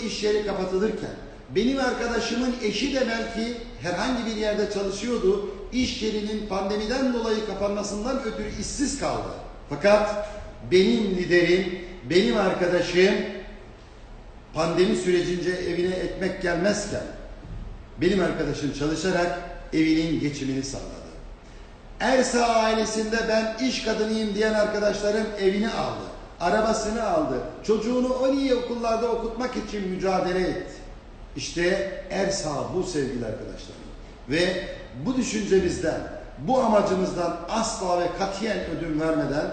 birçok iş yeri kapatılırken benim arkadaşımın eşi de belki herhangi bir yerde çalışıyordu. İş yerinin pandemiden dolayı kapanmasından ötürü işsiz kaldı. Fakat benim liderim, benim arkadaşım pandemi sürecince evine ekmek gelmezken benim arkadaşım çalışarak evinin geçimini sağladı. Ersa ailesinde ben iş kadınıyım diyen arkadaşlarım evini aldı. Arabasını aldı. Çocuğunu en iyi okullarda okutmak için mücadele etti. İşte Ersa bu sevgili arkadaşlarım. Ve bu düşüncemizden, bu amacımızdan asla ve katiyen ödün vermeden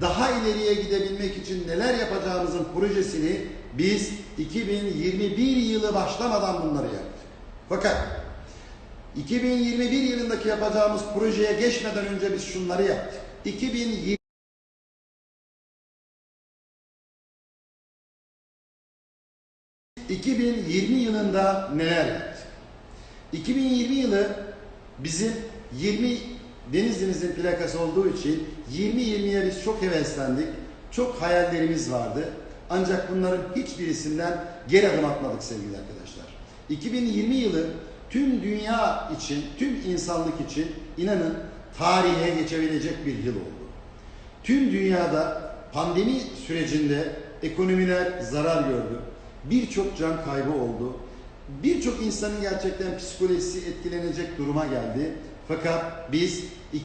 daha ileriye gidebilmek için neler yapacağımızın projesini biz 2021 yılı başlamadan bunları yaptık. Fakat 2021 yılındaki yapacağımız projeye geçmeden önce biz şunları yaptık. 2020 2020 yılında neler yaptık? 2020 yılı bizim 20 Denizli'mizin plakası olduğu için 20-20'ye biz çok heveslendik. Çok hayallerimiz vardı. Ancak bunların hiçbirisinden geri adım atmadık sevgili arkadaşlar. 2020 yılı tüm dünya için, tüm insanlık için inanın tarihe geçebilecek bir yıl oldu. Tüm dünyada pandemi sürecinde ekonomiler zarar gördü. Birçok can kaybı oldu. Birçok insanın gerçekten psikolojisi etkilenecek duruma geldi. Fakat biz